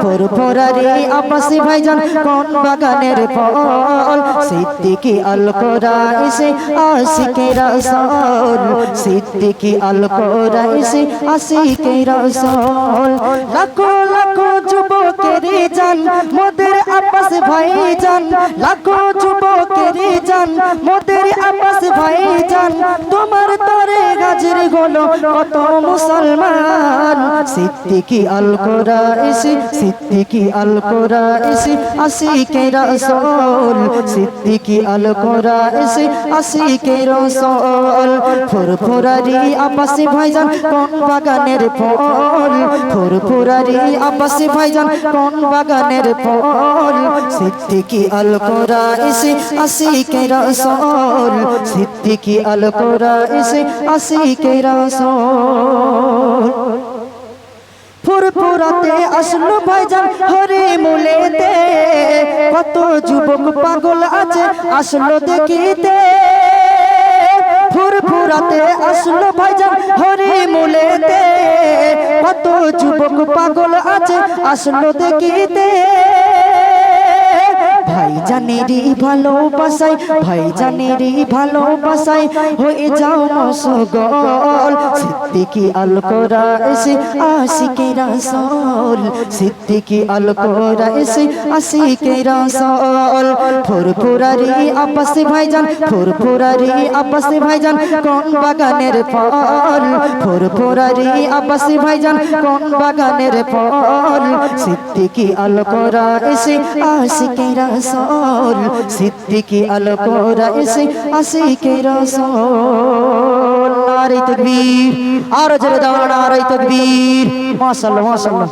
ফুরফুরারি আব্বাসি ভাইজান, কোন বাগানের ফল? সিদ্দিকি আল কোরাইশে আশিকে রাসূল। সিদ্দিকি আল কোরাইশে আশিকে রাসূল। লাখো লাখো যুবকের জান, মোদের আব্বাস ভাইজান। লাখো যুবকের জান, মোদের আব্বাস ভাইজান, তোমার তরে গাজর হলো কত মুসলমান? সিদ্দিকি আল কোরাইশি সিদ্দিকি আল কোরাইশি আশিকে রাসূল। সিদ্দিকি আল কোরাইশি আশিকে রাসূল। ফুরফুরারি আব্বাসি ভাইজান, কোন বাগানের ফল? ফুরফুরারি আব্বাসি ভাইজান, কোন বাগানের ফল? সিদ্দিকি আল কোরাইশি আশিকে রাসূল। সিদ্দিকি আল কোরাইশি আশিকে রাসূল ফুরফুরাতে আসলো ভাইজান হরে মুলেতে। কত যুবক পাগল আছে, আসলো দেখিতে। ফুরফুরাতে আসলো ভাইজান হরে মুলেতে। কত যুবক পাগল আছে, আসলো দেখিতে। ভাই জানেরই ভালোবাসাই ভাই জানেরই ভালোবাসাই হয়ে যাও মসগল। সিদ্দিকি আল কোরাইশি আশিকে রাসূল। সিদ্দিকি আল কোরাইশি আশিকে রাসূল। ফুরফুরারি আব্বাসি ভাইজান, ফুরফুরারি আব্বাসি ভাইজান, কোন বাগানের ফল? ফুরফুরারি আব্বাসি ভাইজান, কোন বাগানের ফল? সিদ্দিকি আল কোরাইশি আশিকে রাসূল, সিদ্দিকি আল কোরাইশি আশিকে রসল। নারে তাকবীর, আর জোরে দাও নারে তাকবীর। মাশাআল্লাহ মাশাআল্লাহ।